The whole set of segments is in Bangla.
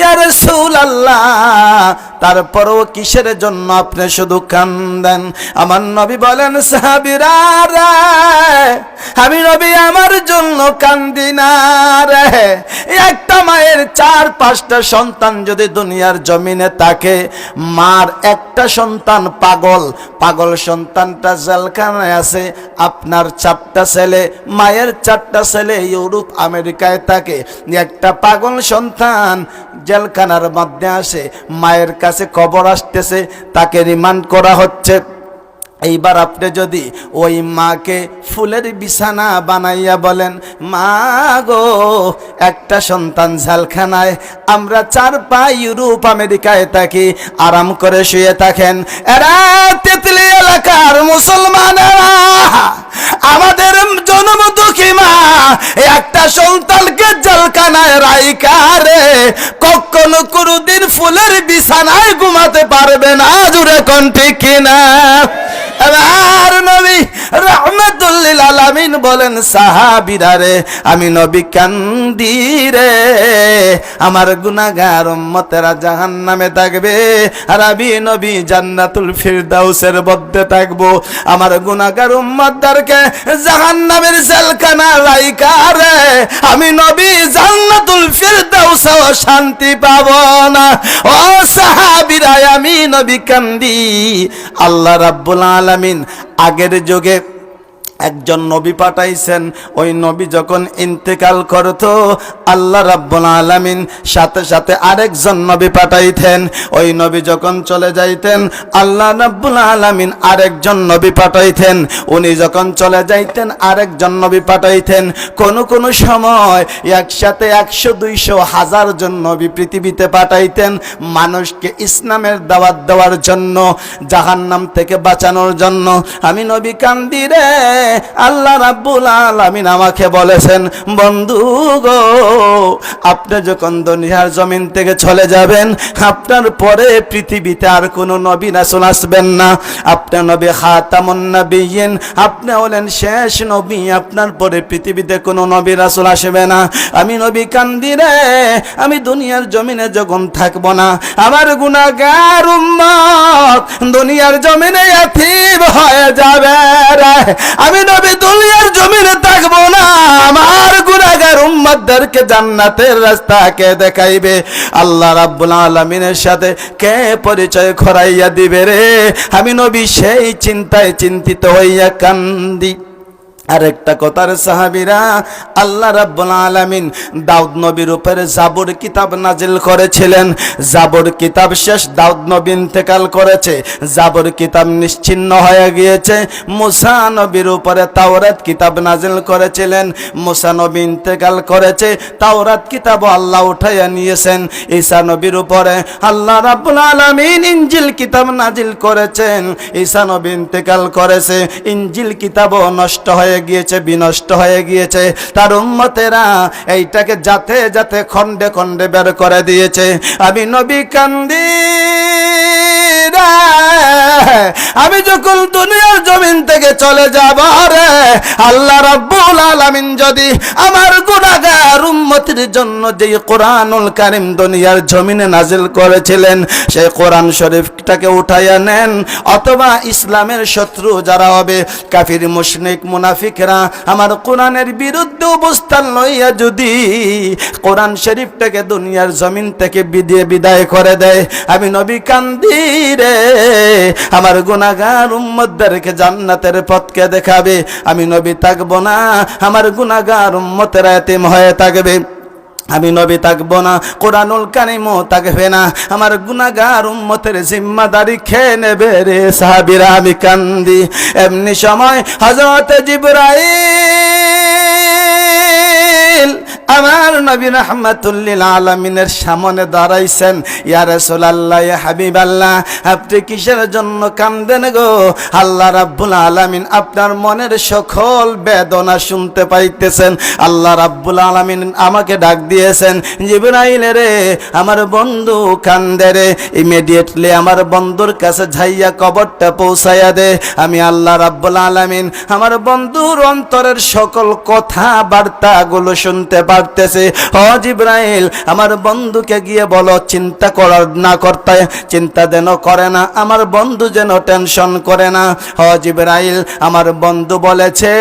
ইয়া রাসূল আল্লাহ তারপরও কিসের জন্য আপনি শুধু কান্দেন? আমার নবী বলেন, সাহাবীরা আমি নবী আমার জন্য কান্দি না রে। একটা মায়ের চার, পাঁচটা সন্তান যদি দুনিয়ার জমিনে থাকে, মার একটা সন্তান পাগল। পাগল সন্তানটা জেলখানায় আছে, আপনার চারটা ছেলে, মায়ের চারটা ছেলে ইউরোপ, আমেরিকায় থাকে। একটা পাগল সন্তান জেলখানার মধ্যে আসে, মায়ের কাছে খবর আসতেছে, তাকে রিমান্ড করা হচ্ছে। এইবার আপনি যদি ওই মাকে ফুলের বিছানা বানাইয়া বলেন, মা গো, একটা সন্তান ঝালখানায়, আমরা চার পা ইউরোপ, আমেরিকায় থাকি, আরাম করে শুয়ে থাকেন। এরা তেতলি এলাকার মুসলমানেরা, আমাদের জন্ম দুঃখী মা? একটা সন্তানকে জেলখানায় রাইকা রে, কখনো কোনোদিন ফুলের বিছানায় ঘুমাতে পারবে না, জুড়ে কোন কিনা আর নবী রহমতুল্লিল আলামিন বলেন, সাহাবিরা আমি নবী কান্দি রে। আমার উম্মতেরা জাহান্নামে থাকবে, আর আমি নবী জান্নাতুল ফিরদাউসের মধ্যে থাকব। আমার জাহান্নামের লাইকা রে, আমি নবী জান্নাতুল ফিরদাউসেও শান্তি পাবো না। ও সাহাবিরা আমি নবী কান্দি। আল্লাহ রাব্বুল আলামিন আগের যুগে একজন নবী পাঠাইছেন, ওই নবী যখন ইন্তেকাল করত, আল্লাহ রাব্বুল আলামিন সাথে সাথে আরেকজন নবী পাঠাইতেন। ওই নবী যখন চলে যাইতেন, আল্লাহ রাব্বুল আলামিন আরেকজন নবী পাঠাইতেন। উনি যখন চলে যাইতেন, আরেকজন নবী পাঠাইতেন। কোন কোন সময় একসাথে একশো, দুইশো, হাজার জন নবী পৃথিবীতে পাঠাইতেন মানুষকে ইসলামের দাওয়াত দেওয়ার জন্য, জাহান্নাম থেকে বাঁচানোর জন্য। আমি নবী কান্দি রে আল্লাহ রাব্বুল আলামিন আমাকে বলেছেন, বন্ধু গো, আপনি যখন দুনিয়ার জমিন থেকে চলে যাবেন, আপনার পরে পৃথিবীতে আর কোনো নবী রাসূল আসবেন না। আপনার নবী খাতামুন নবিয়্যিন আপনি হলেন শেষ নবী, আপনার পরে পৃথিবীতে কোনো নবী রাসূল আসবে না। আমি নবী কান্দি রে, আমি দুনিয়ার জমিনে যখন থাকব না, আমার গুনাহগার উম্মত দুনিয়ার জমিনে এতিম হয়ে যাবে রে। আমি নবী, দুনিয়ার জমিনে থাকব না। আমার গুনাহগার উম্মতদেরকে জান্নাতের রাস্তা কে দেখাইবে। আল্লাহ রাব্বুল আলামিনের সাথে কে পরিচয় খরাইয়া দিবে রে? আমি নবী সেই চিন্তায় চিন্তিত হইয়া কান্দি। আরেকটা কথার সাহাবিরা, আল্লাহ রাব্বুল আলামিন দাউদ নবীর উপরে জাবর কিতাব নাজিল করেছিলেন। জাবর কিতাব শেষ দাউদ নবী ইন্তেকাল করেছে। জাবর কিতাব নিশ্চিন্ন হয়ে গিয়েছে। মুসা নবীর উপরে তাওরাত কিতাব নাজিল করেছিলেন। মুসা নবী ইন্তেকাল করেছে। তাওরাত কিতাব আল্লাহ উঠাইয়া নিয়েছেন। ঈসা নবীর উপরে আল্লাহ রাব্বুল আলামিন ইনজিল কিতাব নাজিল করেছেন। ঈসা নবী ইন্তেকাল করেছে। ইনজিল কিতাবও নষ্ট হয়ে গিয়েছে, বিনষ্ট হয়ে গিয়েছে। তার এইটাকে যাতে যাতে খণ্ডে খণ্ডে বের করে দিয়েছে। আমি নবী কান্দি আমি যখন দুনিয়ার জমিন থেকে চলে যাব রে, আল্লাহ রব্বুল যদি আমার গুনাহগার উম্মতির জন্য যে কোরআনুল কারীম দুনিয়ার জমিনে নাজিল করেছিলেন, সেই কোরআন শরীফটাকে উঠাইয়া নেন। অথবা ইসলামের শত্রু যারা হবে, কাফির, মুশরিক, মুনাফিকরা, আমার কোরআনের বিরুদ্ধে অবস্থান লইয়া যদি কোরআন শরীফটাকে দুনিয়ার জমিন থেকে বিদিয়ে বিদায় করে দেয়, আমি নবী কান্দি রে, আমার গুনাহগার উম্মতদেরকে জান্নাতের পথকে দেখাবে। আমি নবী থাকব না, আমার গুনাহগার উম্মতেরা এতিম হয়ে থাকবে। আমি নবী থাকব না, কোরআনুল কানিমও থাকবে না। আমার গুনাগার উম্মতের জিম্মাদারি খেয়ে নেবে রে? সাহাবিরা আমি কান্দি। এমনি সময় হজরত জিব্রাইল আমার নবী রহমাতুল্লিল আলমিনের সামনে দাঁড়াইছেন, ইয়া রাসূলুল্লাহ, ইয়া হাবিবাল্লাহ, আপনি কিসের জন্য কান্দেন গো? আল্লাহ রাব্বুল আলামিন আপনার মনের সকল বেদনা শুনতে পাইতেছেন। আল্লাহ রাব্বুল আলামিন আমাকে ডাক দিয়েছেন, জিবরাইল রে, আমার বন্ধু কান্দে রে ইমিডিয়েটলি আমার বন্ধুর কাছে যাইয়া কবরটা পৌঁছাইয়া দে। আমি আল্লাহ রাব্বুল আলামিন আমার বন্ধুর অন্তরের সকল কথা বার্তাগুলো শুনতে পারতেছি করতেছে। হ জিব্রাইল, আমার বন্ধুকে গিয়ে বলো, চিন্তা করার না করতে চিন্তা যেন করে না, আমার বন্ধু যেন টেনশন করে না। হ জিব্রাইল, আমার বন্ধু বলেছে,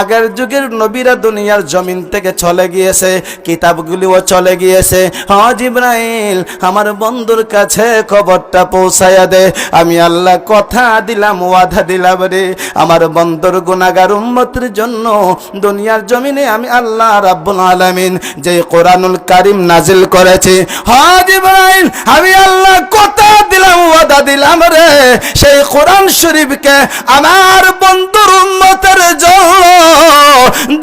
আগের যুগের নবীরা দুনিয়ার জমিন থেকে চলে গিয়েছে, কিতাবগুলিও চলে গিয়েছে। হ জিব্রাইল, আমার বন্ধুর কাছে খবরটা পৌঁছায়া দে। আমি আল্লাহ কথা দিলাম, ওয়াদা দিলাম রে। আমার বন্ধুর গুনাগার উন্মতির জন্য দুনিয়ার জমিনে আমি আল্লাহ রাব্বুল আলামিন যে কোরআনুল কারিম নাজিল করেছে। হ্যাঁ জিব্রাইল, আমি আল্লাহ কথা দিলাম, ওয়াদা দিলাম রে। সেই কোরআন শরীফকে আমার বন্ধুর উম্মতের জন্য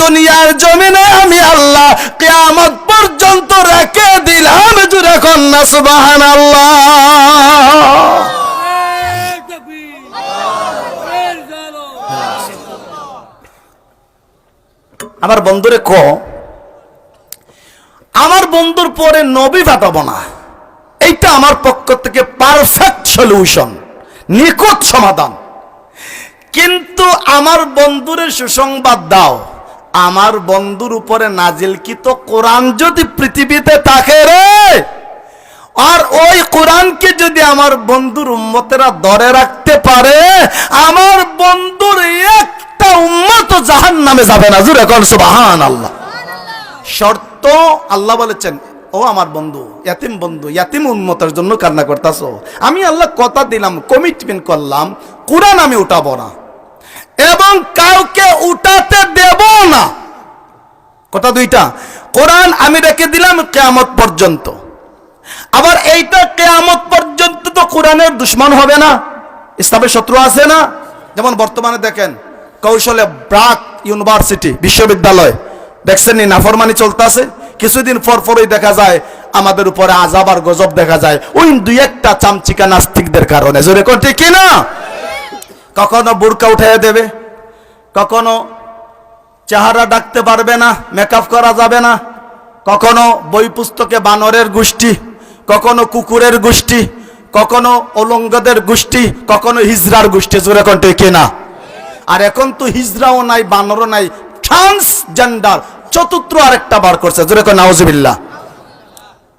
দুনিয়ার জমিনে আমি আল্লাহ কিয়ামত পর্যন্ত রেখে দিলাম জুড়ে কন্যা সুবহানাল্লাহ। আমার বন্ধুরে ক। আমার বন্ধুর পরে নবী পাঠাবো না। এইটা আমার পক্ষ থেকে পারফেক্ট সলিউশন নিকট সমাধান। কিন্তু আমার বন্ধুরে সুসংবাদ দাও, আমার বন্ধুর উপরে নাজিল কি তো কোরআন যদি পৃথিবীতে থাকে রে, আর ওই কোরআনকে যদি আমার বন্ধুর উম্মতেরা ধরে রাখতে পারে, আমার বন্ধুর একটা উম্মত জাহান নামে যাবে না। জুড়ে কল আল্লাহ শর্ত আল্লাহ বলেছেন, ও আমার বন্ধু, ইয়াতিম বন্ধু, ইয়াতিম উন্মতের জন্য কান্না করতেছো। আমি আল্লাহ কথা দিলাম কমিটমেন্ট করলাম, কোরআন আমি উঠাবো না। এবং কাউকে উঠাতে দেব না। কথা দুইটা। কোরআন আমি রেখে দিলাম কেয়ামত পর্যন্ত। আবার এইটা কেয়ামত পর্যন্ত তো কোরআনের দুশ্মন হবে না। ইসলামের শত্রু আছে না? যেমন বর্তমানে দেখেন, কৌশলে ব্রাক ইউনিভার্সিটি, বিশ্ববিদ্যালয়। দেখছেন নি, নাফরমানি চলতেছে? কিছুদিন পর পরই দেখা যায়, আমাদের উপরে আজাব আর গজব দেখা যায়। ওই দুই একটা চামচিকা নাস্তিকদের কারণে। জোরে কোন, ঠিক না কখনো বুরকা উঠাইয়া দেবে, কখনো চেহারা ডাকতে পারবে না মেকআপ করা যাবে না, কখনো বই পুস্তকে বানরের গোষ্ঠী, কখনো কুকুরের গোষ্ঠী, কখনো অলঙ্গদের গোষ্ঠী, কখনো হিজরার গোষ্ঠী। জোরে কোন, ঠিক না আর এখন তো হিজরাও নাই, বানরও নাই ট্রান্সজেন্ডার চতুর্থ আরেকটা বার করছে, জোরে কোন নাউজুবিল্লাহ।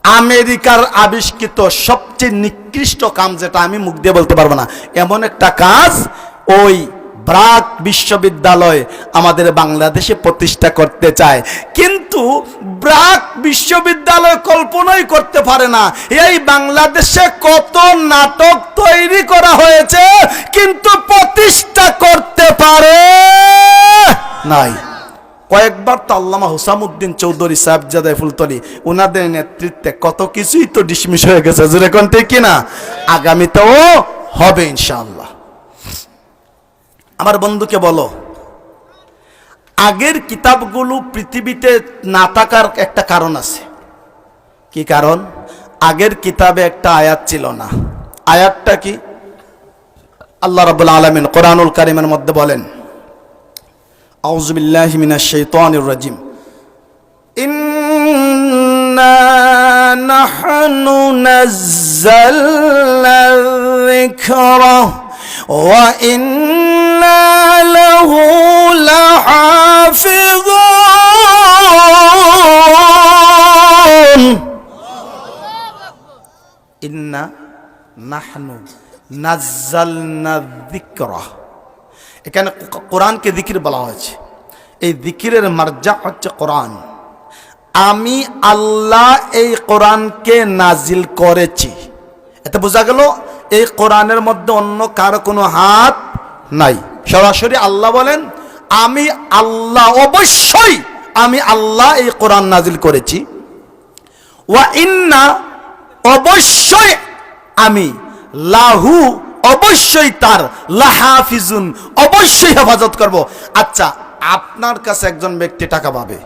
আমেরিকার আবিষ্কৃত সবচেয়ে নিকৃষ্ট কাম যেটা আমি মুখ দিয়ে বলতে পারব না, এমন একটা কাজ ওই ব্রাক বিশ্ববিদ্যালয় আমাদের বাংলাদেশে প্রতিষ্ঠা করতে চায়। কিন্তু ব্রাক বিশ্ববিদ্যালয় কল্পনাই করতে পারে না, এই বাংলাদেশে কত নাটক তৈরি করা হয়েছে, কিন্তু প্রতিষ্ঠা করতে পারে নাই। কয়েকবার তো আল্লামা হুসামুদ্দিন চৌধুরী সাহেবজাদা ফুলতলি ওনাদের নেতৃত্বে কত কিছুই তো ডিসমিস হয়ে গেছে যেরকম ঠিক কিনা? আগামীতেও হবে ইনশাআল্লাহ। আমার বন্ধুকে বলো, আগের কিতাবগুলো পৃথিবীতে না থাকার একটা কারণ আছে। কি কারণ? আগের কিতাবে একটা আয়াত ছিল না। আয়াতটা কি? আল্লাহ রাবুল আলমিন কোরআনুল কারিমের মধ্যে বলেন أعوذ بالله من الشيطان الرجيم إنا نحن نزلنا الذكر وإنا له لحافظون إنا نحن نزلنا الذكر এখানে কো- কোরআনকে দিকির বলা হয়েছে এই দিকিরের মার্জা হচ্ছে কোরআন। আমি আল্লাহ এই কোরআনকে নাজিল করেছি। এতে বোঝা গেল, এই কোরআনের মধ্যে অন্য কারও কোনো হাত নাই। সরাসরি আল্লাহ বলেন, আমি আল্লাহ, অবশ্যই আমি আল্লাহ এই কোরআন নাজিল করেছি। ওয়া ইন্না, অবশ্যই আমি, লাহু, অবশ্যই তার, লাহাফিজুন, অবশ্যই হেফাজত করব। আচ্ছা আপনার কাছে একজন ব্যক্তি টাকা পাবে।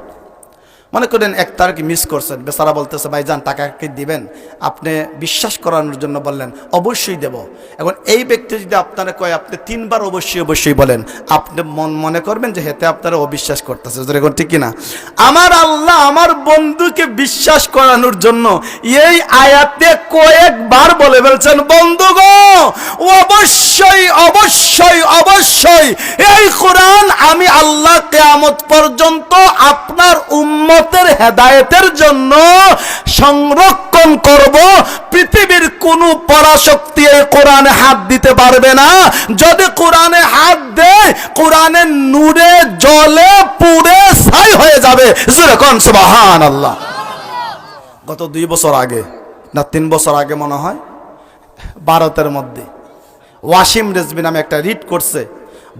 মনে করেন এক তারিখ মিস করছেন, বেচারা বলতেছে, ভাইজান, টাকা কি দিবেন? আপনি বিশ্বাস করানোর জন্য বললেন, অবশ্যই দেব। এখন এই ব্যক্তি যদি আপনারা কয়, আপনি তিনবার অবশ্যই অবশ্যই বলেন, আপনি মন মনে করবেন যে হেতে আপনারা অবিশ্বাস করতেছে। এখন ঠিক কিনা? আমার আল্লাহ আমার বন্ধুকে বিশ্বাস করানোর জন্য এই আয়াতে কয়েকবার বলে ফেলছেন বন্ধু গো অবশ্যই অবশ্যই অবশ্যই এই কোরআন আমি আল্লাহ কেয়ামত পর্যন্ত আপনার উম্মত উম্মতের হেদায়েতের জন্য সংরক্ষণ করব। পৃথিবীর কোনো পরাশক্তি এই কোরআনে হাত দিতে পারবে না। যদি কোরআনে হাত দেয় কোরআনের নূরে, জলে, পুড়ে ছাই হয়ে যাবে। যেরকম সুবাহান আল্লাহ গত দুই বছর আগে, না তিন বছর আগে মনে হয়, ভারতের মধ্যে ওয়াসিম রেজবি নামে একটা রিট করছে,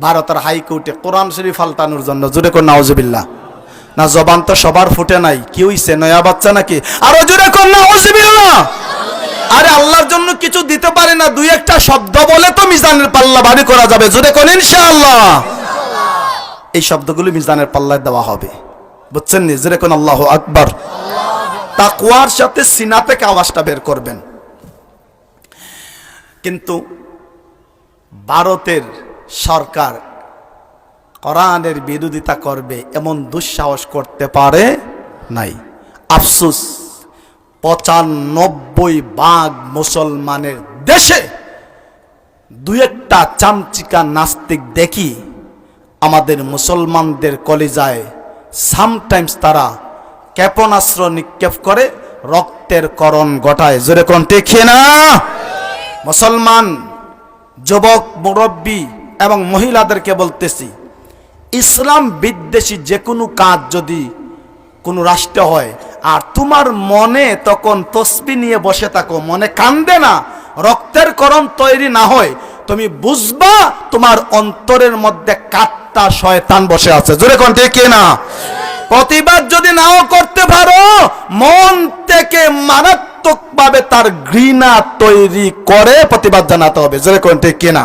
ভারতের হাইকোর্টে কোরআন শরীফ ফালতানোর জন্য। জুড়ে কর নাউজুবিল্লাহ। না জবান তো সবার ফুটে নাই, কি হইছে, নয়া বাচ্চা নাকি? আরও জুড়ে কর নাউজুবিল্লাহ আরে আল্লাহর জন্য কিছু দিতে পারে না, দুই একটা শব্দ বলে তো মিজানের পাল্লা বাড়ি করা যাবে জুড়ে কোন ইনশাআল্লাহ! এই শব্দগুলো মিজানের পাল্লায় দেওয়া হবে। বুঝছেন নি? জুড়ে কোন আল্লাহ আকবার। তাকওয়ার সাথে সিনা থেকে আওয়াজটা বের করবেন। কিন্তু ভারতের সরকার কোরআনের বিরোধিতা করবে, এমন দুঃসাহস করতে পারে নাই। আফসুস, পঁচানব্বই বাঘ মুসলমানের দেশে দু একটা চামচিকা নাস্তিক দেখি, আমাদের মুসলমানদের কলিজায় সামটাইমস তারা ক্ষেপণাস্ত্র নিক্ষেপ করে, রক্তের করণ ঘটায়। জোরে কোন টেকে না? মুসলমান, যুবক, মুরব্বী এবং মহিলাদেরকে বলতেছি ইসলাম বিদ্বেষী যে কোনো কাজ যদি কোনো রাষ্ট্র হয়, আর তোমার মনে তখন তসবি নিয়ে বসে থাকো, মনে কান্দে না, রক্তের করণ তৈরি না হয়, তুমি বুঝবা তোমার অন্তরের মধ্যে কাটটা শয়তান বসে আছে। জোরে কোন কে না? প্রতিবাদ যদি নাও করতে পারো, মন থেকে মারাত্মকভাবে তার ঘৃণা তৈরি করে প্রতিবাদ জানাতে হবে। জোরে কোন কে না?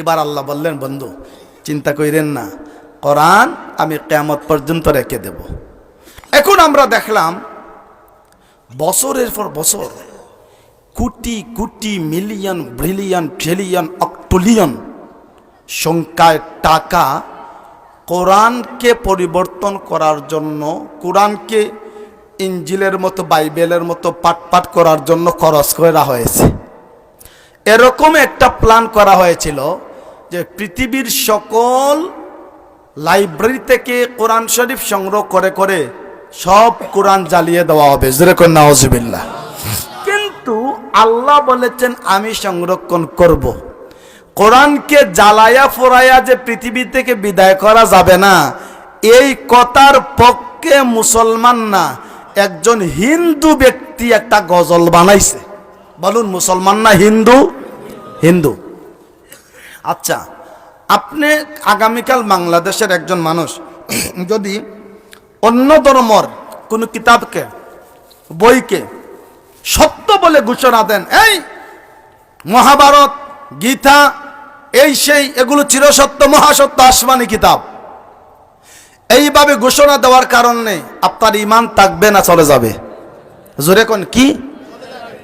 এবার আল্লাহ বললেন, বন্ধু চিন্তা কইরেন না। কোরআন আমি কেয়ামত পর্যন্ত রেখে দেব। এখন আমরা দেখলাম, বছরের পর বছর crore crore million, billion, trillion, অক্টোলিয়ন সংখ্যায় টাকা কোরআনকে পরিবর্তন করার জন্য, কোরআনকে ইঞ্জিলের মতো, বাইবেলের মতো পাট পাট করার জন্য খরচ করা হয়েছে। এরকম একটা প্ল্যান করা হয়েছিল যে পৃথিবীর সকল লাইব্রেরি থেকে কোরআন শরীফ সংগ্রহ করে করে সব কোরআন জ্বালিয়ে দেওয়া হবে। যেরকম নওয়াজবিল্লা কিন্তু আল্লাহ বলেছেন, আমি সংরক্ষণ করব। কোরআনকে জ্বালায়া ফোরায়া যে পৃথিবী থেকে বিদায় করা যাবে না, এই কথার পক্ষে মুসলমান না। একজন হিন্দু ব্যক্তি একটা গজল বানাইছে। বলুন, মুসলমান না হিন্দু? হিন্দু। আচ্ছা আপনি আগামীকাল বাংলাদেশের একজন মানুষ, যদি অন্য ধর্মর কোনো কিতাবকে, বইকে সত্য বলে ঘোষণা দেন, এই মহাভারত, গীতা, এই সেই, এগুলো চিরসত্য, মহাসত্য, আসমানি কিতাব। এইভাবে ঘোষণা দেওয়ার কারণে আপনার ইমান থাকবে না, চলে যাবে। জোরে কোন কি?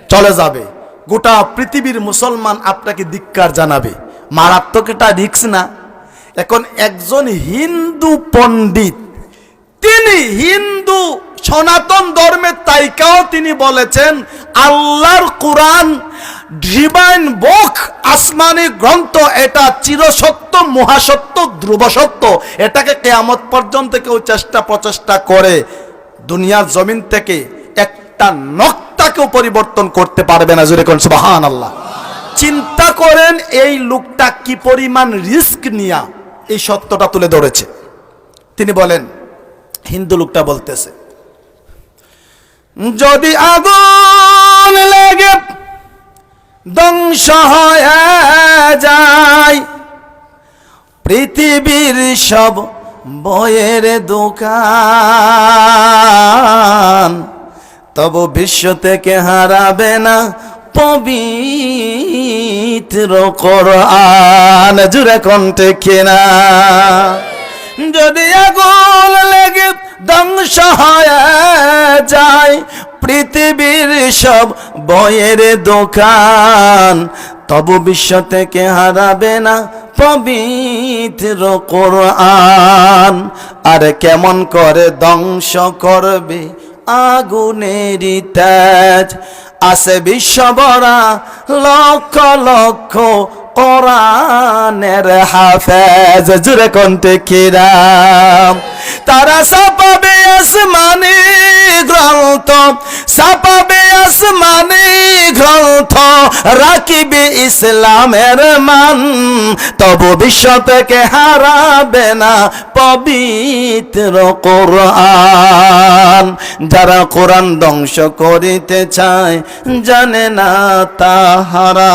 চলে যাবে। গোটা পৃথিবীর মুসলমান আপনাকে ধিক্কার জানাবে। মারাত্মক এটা রিক্স না। এখন একজন হিন্দু পণ্ডিত, তিনি হিন্দু সনাতন ধর্মের তাইকাও তিনি বলেছেন, আল্লাহর কোরআন ডিভাইন বুক আসমানি গ্রন্থ, এটা চিরসত্য, মহাসত্য, ধ্রুবসত্য। এটাকে কেয়ামত পর্যন্ত কেউ চেষ্টা প্রচেষ্টা করে দুনিয়ার জমিন থেকে একটা নকটাকেও পরিবর্তন করতে পারবে না। জুড়ে কোন সুবাহান আল্লাহ চিন্তা করেন, এই লোকটা কি পরিমাণ রিস্ক নিয়া এই সত্যটা তুলে ধরেছে। তিনি বলেন, হিন্দু লোকটা বলতেছে, যদি আগুন লেগে ধ্বংস হয়ে যায়, পৃথিবীর সব বইয়ের দোকান তবু বিশ্ব থেকে হারাবে না পবিত্র কোরআন জুড়ে কণ্ঠে কিনা। যদি আগুন লেগে ধ্বংস হয়ে যায়, পৃথিবীর সব বইয়ের দোকান তবু বিশ্ব থেকে হারাবে না পবিত্র কোরআন। আর কেমন করে ধ্বংস করবে আগুনেরই তেজ। আছে বিশ্ববরা লক্ষ লক্ষ কোরআনের হাফেজ। জুড়ে কন্টে কিরাম তারা সাপাবে আসমানি গ্রন্থ সাপাবে আসমানি গ্রন্থ। রাখিবে ইসলামের মান, তবু বিশ্ব থেকে হারাবে না পবিত্র কোরআন। যারা কোরআন ধ্বংস করিতে চায়, জানে না তাহারা।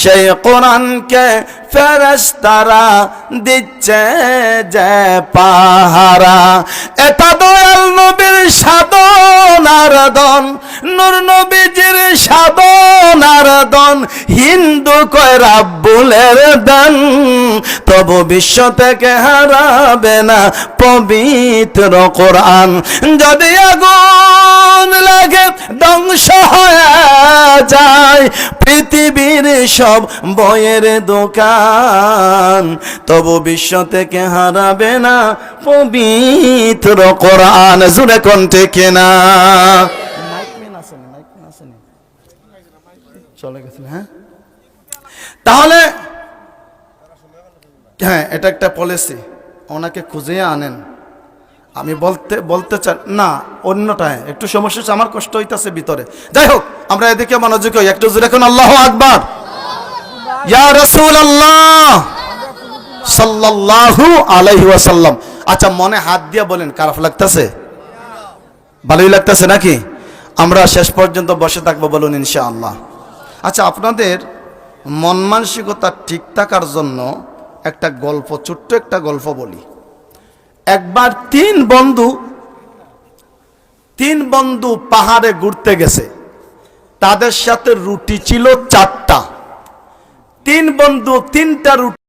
সেই কোরআনকে ফেরেশতারা দিচ্ছে যে পাহারা। এটা দয়াল নবীর সাধনার দন নূর নবীজির সাধনার দন হিন্দু কয় রাব্বুলের দান তবু বিশ্ব থেকে হারাবে না পবিত্র কোরআন। যদি আগুন লাগে, ধ্বংস হয়ে যায়, পৃথিবীর সব বইয়ের দোকান, তবু বিশ্ব থেকে হারাবে না পবিত্র কোরআন। জুড়ে কণ্ঠে কেনা চলে গেছিল হ্যাঁ? তাহলে হ্যাঁ এটা একটা পলিসি ওনাকে খুঁজে আনেন। আমি বলতে বলতে চাই না, অন্যটায়। একটু সমস্যা হচ্ছে, আমার কষ্ট হইতেছে ভিতরে। যাই হোক, আমরা এদিকে মনোযোগ একটু জোরে এখন, আল্লাহ আকবার। ইয়া রাসূল আল্লাহ সাল্লাল্লাহু আলাইহি ওয়াসাল্লাম। আচ্ছা মনে হাত দিয়া বলেন খারাপ লাগতেছে? ভালোই লাগতেছে নাকি? আমরা শেষ পর্যন্ত বসে থাকব বলুন ইনশাআল্লাহ। আচ্ছা আপনাদের মন মানসিকতা ঠিক থাকার জন্য একটা গল্প, ছোট্ট একটা গল্প বলি। একবার তিন বন্ধু তিন বন্ধু পাহাড়ে ঘুরতে গেছে। তাদের সাথে রুটি ছিল চারটা। তিন বন্ধু তিনটা রুটি